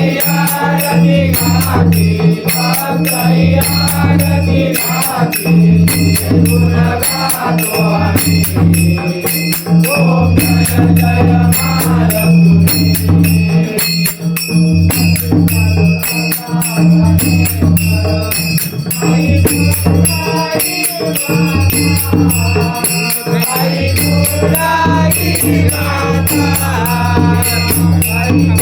Hare Krishna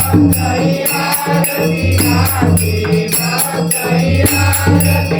Jai Bhagavati Jai Bhagavati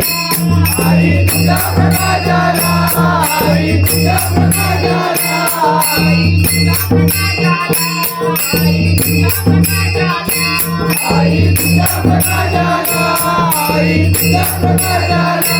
Hari तुझ्या प्रकाशाला हरी तुझ्या प्रकाशाला हरी तुझ्या प्रकाशाला हरी तुझ्या प्रकाशाला हरी तुझ्या प्रकाशाला हरी तुझ्या प्रकाशाला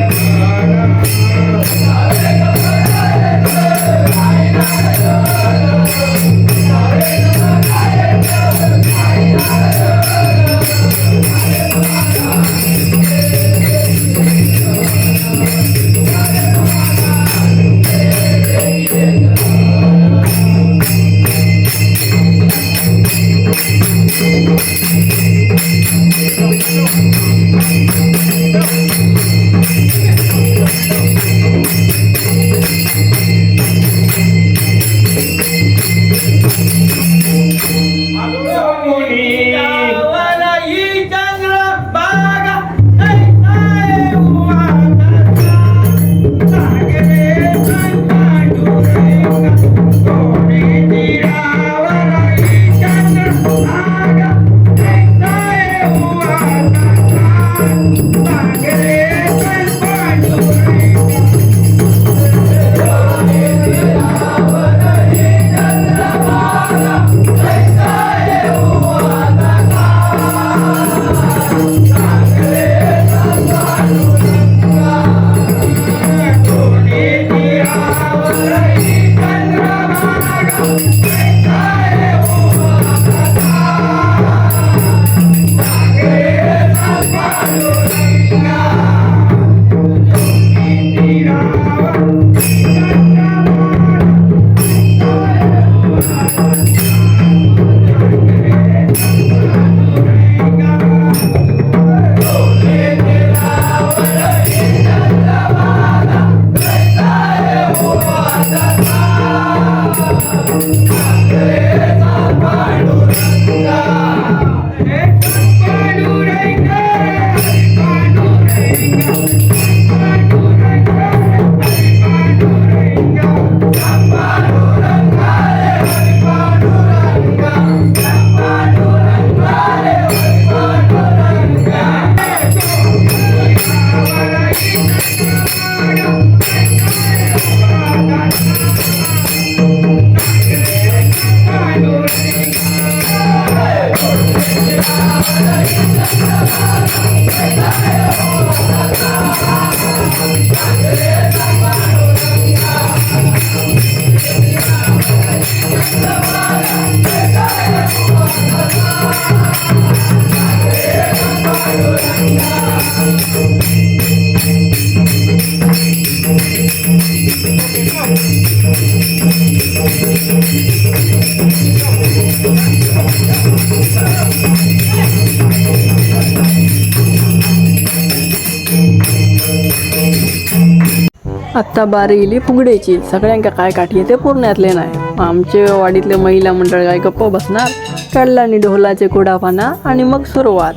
आत्ता बारी गेली फुगड्याची सगळ्यांका काय काठी ते पुरण्यातले नाही. आमचे वाडीतले महिला मंडळ काय गप्प बसणार? काढला आणि ढोलाचे कुडापाना आणि मग सुरुवात.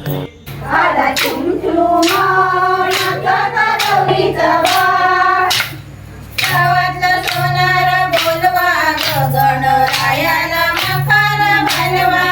गणरायाला मकर बनवा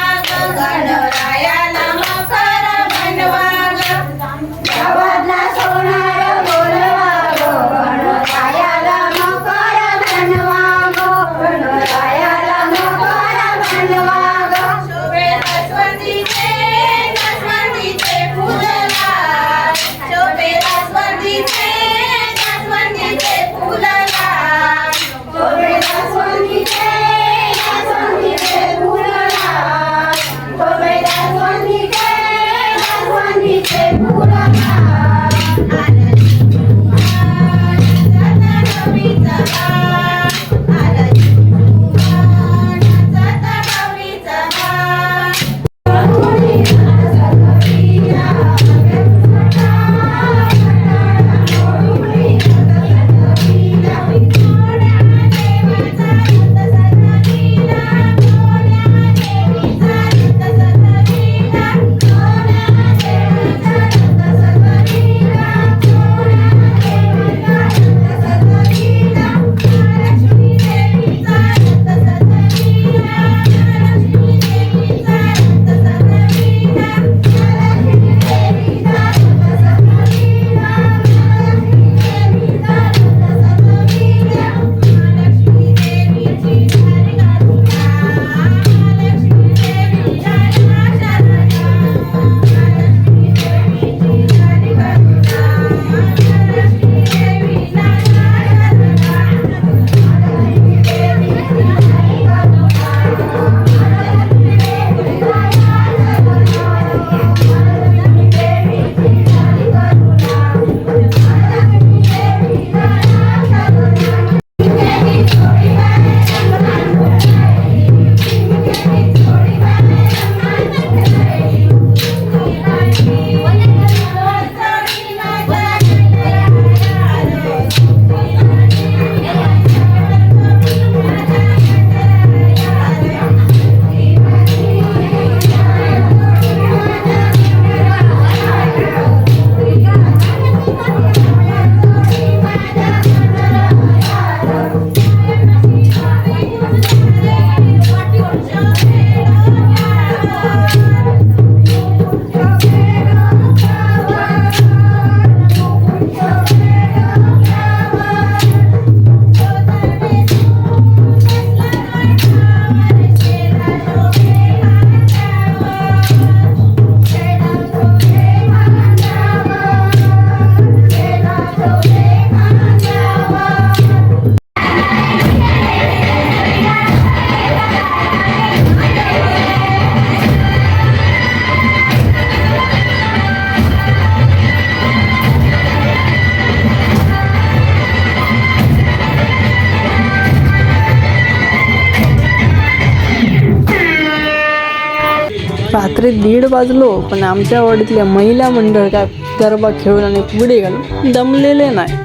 रात्री दीड वाजलो पण आमच्या वाडीतले महिला मंडळ काय गरबा खेळून आणि पुढे घालून दमलेले नाही.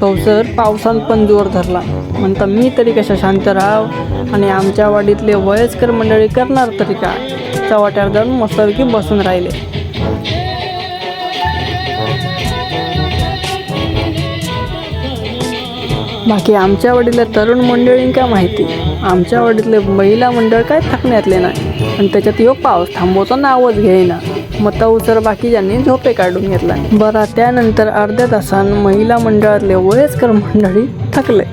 कौसर पावसान पण जोर धरला. म्हणता मी तरी कशा शांत राहाव? आणि आमच्या वाडीतले वयस्कर मंडळी करणार तरी काय? चवाट्यावर जाऊन मस्तपैकी बसून राहिले. बाकी आमच्या वाडीतल्या तरुण मंडळींका माहिती आमच्या वाडीतले महिला मंडळ काय थकण्यातले नाही. आणि त्याच्यात ह्यो पाऊस थांबवतो नावच घेईना. मग उचर बाकीच्यांनी झोपे काढून घेतला. बरा त्यानंतर अर्ध्या तासान महिला मंडळातले वयस्कर मंडळी थकले.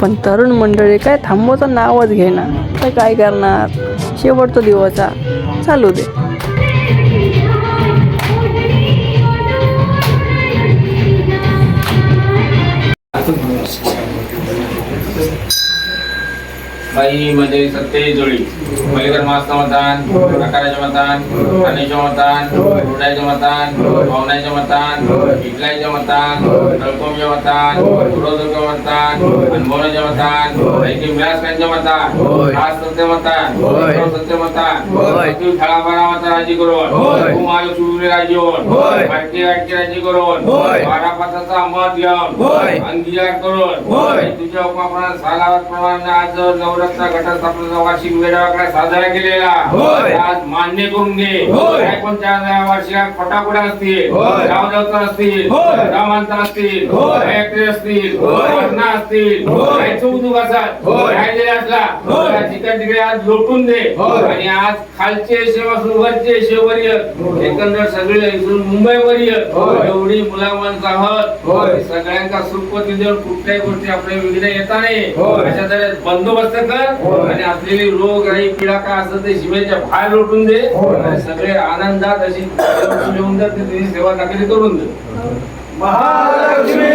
पण तरुण मंडळी काय थांबवायचं नावच घेणार तर काय करणार? शेवटचा दिवस हा. चालू दे. बाई म्हणजे सत्य जोडी. पलीकडे मास्त मतान प्रकाराचे मतान ठाण्याचे मतान रुडायचे मतान पावण्याचे मतान इटलायचे मतान तळकोमचे मतान पुरोदके मतान अनमोलाचे मतान ऐकी मिळासकांचे मतान आज सत्य मतान सत्य मतान अति थळाबारा मता राजी करून माझ्या सुविरे राजी होऊन वाटके वाटके राजी करून बारा पाताचा मत घेऊन अंगीकार करून तुझ्या उपमाप्रमाणे सालावर प्रमाणे आज नवरत्न घटस्थापनेचा वार्षिक मेळावा साजरा केलेला आज मान्य करून घे. काय कोणत्या वार्षिक फटाफटा असतील गावदेवता असतील रामांतर असतील असतील वर्णा असतील काय चौदुक असतात राहिलेले असला ठिकाण तिकडे आज लोटून दे. आणि आज खालचे शेवासून वरचे शेवरीय एकंदर सगळे मुंबईवरीय एवढी मुलामांचा आहोत. सगळ्यांका सुखपती देऊन कुठल्याही गोष्टी आपल्या विघ्न येता नाही. अशा बंदोबस्त आणि असलेली रोग आणि पीडा काय असं ते सीमेच्या बाहेर लोटून दे. सगळे आनंदात अशी घेऊन जा तिची सेवा दाखली करून दे. महालक्ष्मी